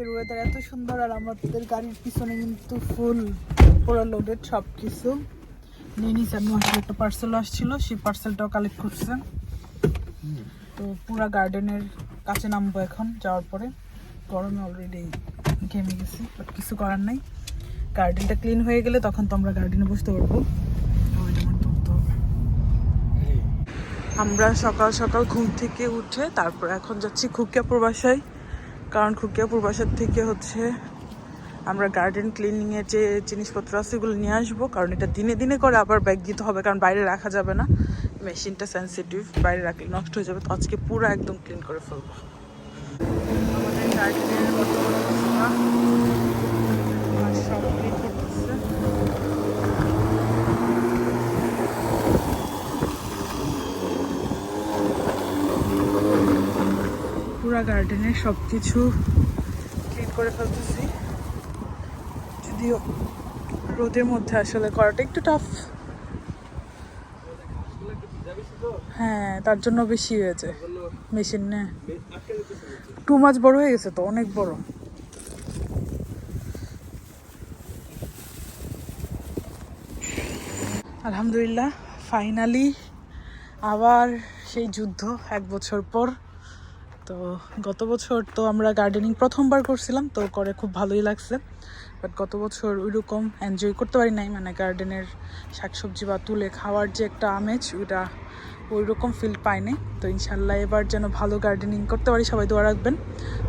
আজকের ওয়েদার এত সুন্দর আর আমাদের গাড়ির পিছনে কিন্তু ফুল পুরো লোডেড সব কিছু নিয়ে নিয়েছে আমি আসলে একটা পার্সেল আসছিল, সেই পার্সেলটাও কালেক্ট করছে তো পুরা গার্ডেনের কাছে নামবো এখন, যাওয়ার পরে। গরমে অলরেডি ঘেমে গেছি বাট কিছু করার নাই। গার্ডেনটা ক্লিন হয়ে গেলে তখন তো আমরা গার্ডেনে বসতে পারব। আমার সকাল সকাল ঘুম থেকে উঠে তারপর এখন যাচ্ছি খুকিয়াপুর বাসায়। কারণ খুকিয়াপুর বাসার থেকে হচ্ছে আমরা গার্ডেন ক্লিনিংয়ের যে জিনিসপত্র আছে এগুলো নিয়ে আসব, কারণ এটা দিনে দিনে করে আবার ব্যাগ দিতে হবে, কারণ বাইরে রাখা যাবে না। মেশিনটা সেন্সিটিভ বাইরে রাখলে নষ্ট হয়ে যাবে। তো আজকে পুরো একদম ক্লিন করে ফেলব আমাদের গার্ডেনের কত বড় অবস্থা। আর সব clean করতেছে। পুরা গার্ডেনের সব কিছু ক্লিন করে ফেলতেছি। যদিও রোদের মধ্যে আসলে করাটা একটু টাফ হ্যাঁ তার জন্য বেশি হয়েছে। মেশিন নে। টু মাছ বড় হয়ে গেছে তো, অনেক বড়। আলহামদুলিল্লাহ ফাইনালি আবার সেই যুদ্ধ এক বছর পর। তো গত বছর তো আমরা গার্ডেনিং প্রথমবার করছিলাম, তো করে খুব ভালোই লাগছে। বাট গত বছর ওইরকম এনজয় করতে পারি নাই মানে গার্ডেনের শাকসবজি বা তুলে খাওয়ার যে একটা আমেজ, ওইটা ওই রকম ফিল পাইনি তো ইনশাল্লাহ এবার যেন ভালো গার্ডেনিং করতে পারি, সবাই দোয়া রাখবেন।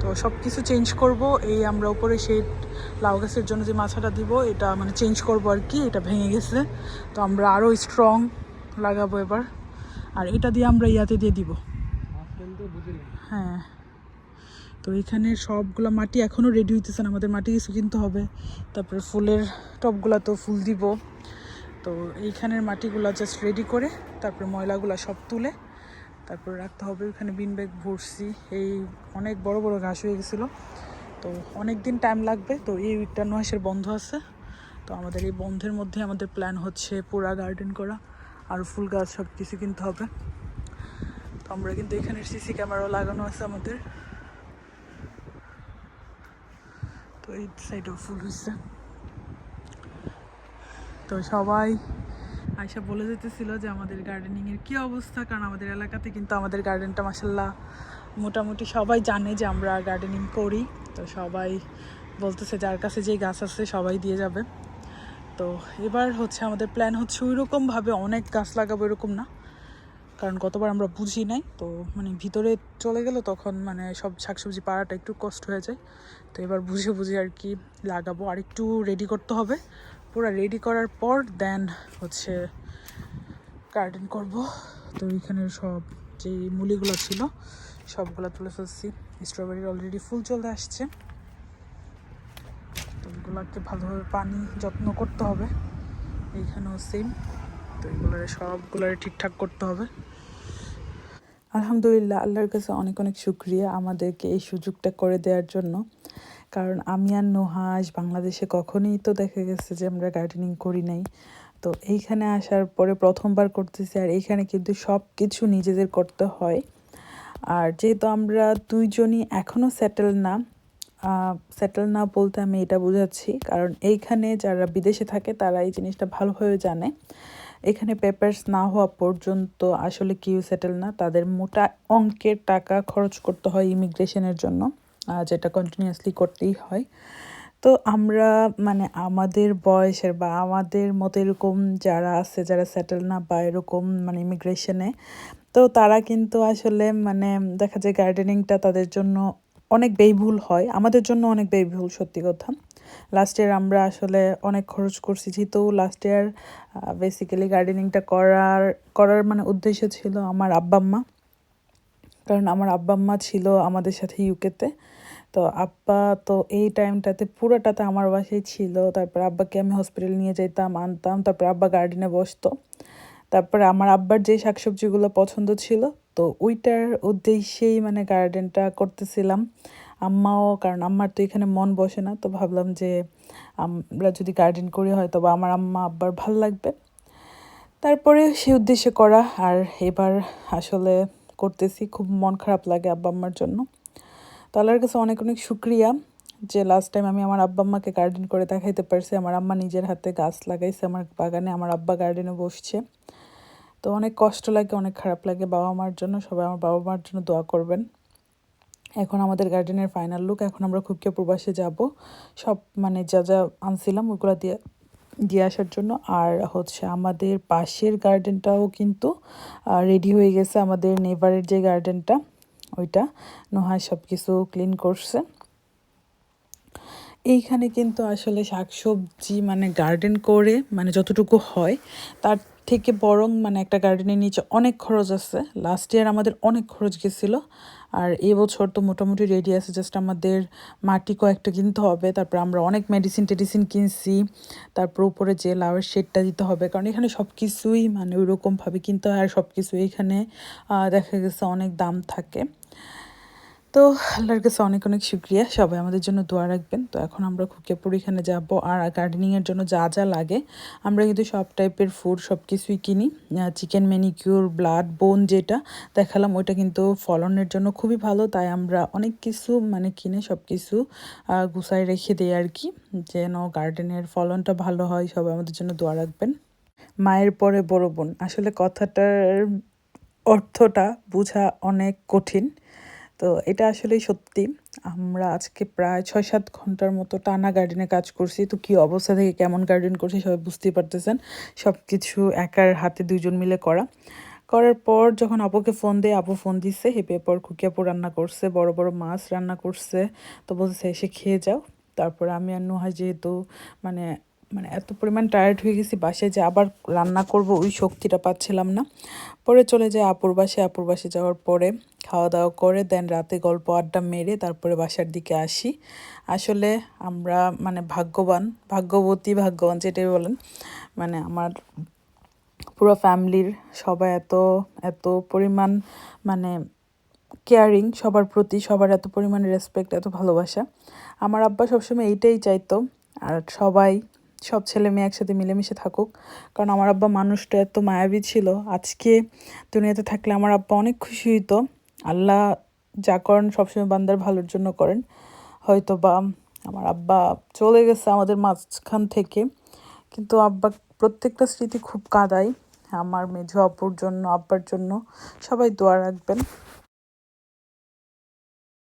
তো সব কিছু চেঞ্জ করব, এই আমরা উপরে সেই লাউ গাছের জন্য যে মাছাটা দিব, এটা মানে চেঞ্জ করব আর কি, এটা ভেঙে গেছে। তো আমরা আরও স্ট্রং লাগাবো এবার। আর এটা দিয়ে আমরা ইয়াতে দিয়ে দিব। হ্যাঁ। তো এখানে সবগুলো মাটি এখনও রেডি হইতেছে না। আমাদের মাটি কিছু কিনতে হবে। তারপরে ফুলের টবগুলো তো ফুল দিব। তো এইখানের মাটিগুলো জাস্ট রেডি করে তারপরে ময়লাগুলো সব তুলে তারপরে রাখতে হবে। ওখানে বিন ব্যাগ ভরছি। এই অনেক বড় বড় ঘাস হয়ে গেছিল। তো অনেক দিন টাইম লাগবে। তো এই উইকটা নহাসের বন্ধ আছে। তো আমাদের এই বন্ধের মধ্যে আমাদের প্ল্যান হচ্ছে পুরা গার্ডেন করা। আর ফুল গাছ সব কিছু কিনতে হবে। আমরা কিন্তু এখানে সিসি ক্যামেরাও লাগানো আছে আমাদের। তো এই সাইডেও ফুল হয়েছে তো সবাই আয়সা বলে যেতেছিল যে আমাদের গার্ডেনিংয়ের কী অবস্থা, কারণ আমাদের এলাকাতে কিন্তু আমাদের গার্ডেনটা মাসাল্লাহ মোটামুটি সবাই জানে যে আমরা গার্ডেনিং করি। তো সবাই বলতেছে যার কাছে যেই গাছ আছে সবাই দিয়ে যাবে। তো এবার হচ্ছে আমাদের প্ল্যান হচ্ছে ওইরকমভাবে অনেক গাছ লাগাবো এরকম না। কারণ গতবার আমরা বুঝি নাই, তো মানে ভিতরে চলে গেলে তখন মানে সব শাকসবজি পাড়াটা একটু কষ্ট হয়ে যায়। তো এবার বুঝে বুঝে আর কি লাগাবো। আর একটু রেডি করতে হবে। পুরো রেডি করার পর দেন হচ্ছে গার্ডেন করব। তো এখানে সব যে মুলিগুলো ছিল, সবগুলো তুলে ফেলছি। স্ট্রবেরির অলরেডি ফুল চলে আসছে। তো এগুলোকে ভালোভাবে পানি যত্ন করতে হবে। এইখানেও সেম তো এগুলোর ঠিকঠাক করতে হবে। আলহামদুলিল্লাহ, আল্লাহর কাছে অনেক অনেক শুক্রিয়া আমাদেরকে এই সুযোগটা করে দেওয়ার জন্য। কারণ আমি আর নোহাস বাংলাদেশে কখনোই তো দেখা গেছে যে আমরা গার্ডেনিং করি নাই। তো এইখানে আসার পরে প্রথমবার করতেছি আর এইখানে কিন্তু সব কিছু নিজেদের করতে হয়। আর যেহেতু আমরা দুইজনই এখনও সেটেল না সেটেল না বলতে আমি এটা বোঝাচ্ছি। কারণ এইখানে যারা বিদেশে থাকে তারা এই জিনিসটা ভালোভাবে জানে। এখানে পেপার্স না হওয়া পর্যন্ত আসলে কেউ সেটেল না। তাদের মোটা অঙ্কের টাকা খরচ করতে হয় ইমিগ্রেশনের জন্য যেটা কন্টিনিউয়াসলি করতেই হয়। তো আমরা মানে আমাদের বয়সের বা আমাদের মতো এরকম যারা আছে, যারা সেটেল না বা এরকম মানে ইমিগ্রেশনে তো তারা কিন্তু আসলে মানে দেখা যায় গার্ডেনিংটা তাদের জন্য অনেক ব্যয়বহুল হয়। আমাদের জন্য অনেক ব্যয়বহুল সত্যি কথা। লাস্ট ইয়ার আমরা আসলে অনেক খরচ করছি, যেহেতু লাস্ট ইয়ার বেসিক্যালি গার্ডেনিংটা করার করার মানে উদ্দেশ্য ছিল আমার আব্বা আম্মা। কারণ আমার আব্বা আম্মা ছিল আমাদের সাথে ইউকেতে তো। আব্বা তো এই টাইমটাতে পুরোটাতে আমার বাসায় ছিল। তারপর আব্বাকে আমি হসপিটাল নিয়ে যেতাম আনতাম। তারপর আব্বা গার্ডেনে বসতো। তারপরে আমার আব্বার যে শাকসবজিগুলো পছন্দ ছিল, তো ওইটার উদ্দেশ্যেই মানে গার্ডেনটা করতেছিলাম। আম্মাও, কারণ আম্মার তো এখানে মন বসে না, তো ভাবলাম যে আমরা যদি গার্ডেন করি হয়তো বা আমার আম্মা আব্বার ভালো লাগবে। তারপরে সে উদ্দেশ্যে করা, আর এবার আসলে করতেছি, খুব মন খারাপ লাগে আব্বা আম্মার জন্য। তো আল্লাহর কাছে অনেক অনেক শুক্রিয়া যে লাস্ট টাইম আমি আমার আব্বা আম্মাকে গার্ডেন করে দেখাইতে পারছি, আমার আম্মা নিজের হাতে গাছ লাগাইছে, আমার বাগানে আমার আব্বা গার্ডেনে বসছে। তো অনেক কষ্ট লাগে, অনেক খারাপ লাগে বাবা মার জন্য, সবাই আমার বাবা মার জন্য দোয়া করবেন। এখন আমাদের গার্ডেনের ফাইনাল লুক এখন আমরা খুবকে প্রবাসে যাব। সব মানে যা যা আনছিলাম ওগুলো দিয়ে দিয়ে আসার জন্য। আর হচ্ছে আমাদের পাশের গার্ডেনটাও কিন্তু রেডি হয়ে গেছে আমাদের নেভারের যে গার্ডেনটা ওইটা। নোহা সব কিছু ক্লিন করছে। এইখানে কিন্তু আসলে শাকসবজি মানে গার্ডেন করে মানে যতটুকু হয়, তার থেকে বরং মানে একটা গার্ডেনের নিচে অনেক খরচ আছে। লাস্ট ইয়ার আমাদের অনেক খরচ গেছিল, আর এবছর তো মোটামুটি রেডি আছে জাস্ট আমাদের মাটি কয়েকটা কিনতে হবে, তারপর আমরা অনেক মেডিসিন টেডিসিন কিনছি, তারপর উপরে যে লাউয়ের শেডটা দিতে হবে, কারণ এখানে সব কিছুই মানে ওইরকমভাবে কিনতে হয়, আর সব কিছু এখানে দেখা গেছে অনেক দাম থাকে। তো আল্লাহর কাছে অনেক অনেক শুক্রিয়া। সবাই আমাদের জন্য দোয়া রাখবেন। তো এখন আমরা খুকিয়াপুর এখানে যাব আর গার্ডেনিংয়ের জন্য যা যা লাগে। আমরা কিন্তু সব টাইপের ফুড সব কিছুই কিনি চিকেন ম্যানিকিউর ব্লাড বোন যেটা দেখালাম, ওইটা কিন্তু ফলনের জন্য খুবই ভালো। তাই আমরা অনেক কিছু মানে কিনে সব কিছু গুছাই রেখে দিই আর কি। যেন গার্ডেনের ফলনটা ভালো হয়, সবাই আমাদের জন্য দোয়া রাখবেন। মায়ের পরে বড় বোন। আসলে কথাটার অর্থটা বোঝা অনেক কঠিন। তো এটা আসলেই সত্যি। আমরা আজকে প্রায় ছয় সাত ঘণ্টার মতো টানা গার্ডেনে কাজ করছি। তো কি অবস্থা থেকে কেমন গার্ডেন করছি সবাই বুঝতেই পারতেছেন। সব কিছু একার হাতে দুইজন মিলে করা। করার পর যখন আপুকে ফোন দেয় আপু ফোন দিচ্ছে, হেপে পর খুকিয়াপু রান্না করছে, বড় বড় মাছ রান্না করছে। তো বলছে এসে খেয়ে যাও। তারপরে আমি আর নুহা যেহেতু মানে মানে এত পরিমাণ টায়ার্ড হয়ে গেছি, বাসায় যে আবার রান্না করব, ওই শক্তিটা পাচ্ছিলাম না। পরে চলে যায় আপুর বাসে আপুর বাসে যাওয়ার পরে খাওয়া দাওয়া করে দেন রাতে গল্প আড্ডা মেরে তারপরে বাসার দিকে আসি। আসলে আমরা মানে ভাগ্যবান, ভাগ্যবতী, ভাগ্যবান যেটাই বলেন মানে আমার পুরো ফ্যামিলির সবাই এত এত পরিমাণ মানে কেয়ারিং সবার প্রতি সবার এত পরিমাণে রেসপেক্ট এত ভালোবাসা। আমার আব্বা সবসময় এইটাই চাইতো, আর সবাই সব ছেলে মেয়ে একসাথে মিলেমিশে থাকুক। কারণ আমার আব্বা মানুষটা এত মায়াবী ছিল। আজকে দুনিয়াতে থাকলে আমার আব্বা অনেক খুশি হইতো। আল্লাহ যা করেন সবসময় বান্দার ভালোর জন্য করেন। হয়তো বা আমার আব্বা চলে গেছে আমাদের মাঝখান থেকে। কিন্তু আব্বা প্রত্যেকটা স্মৃতি খুব কাঁদায়। আমার মেঝো আব্বুর জন্য, আব্বার জন্য সবাই দোয়া রাখবেন।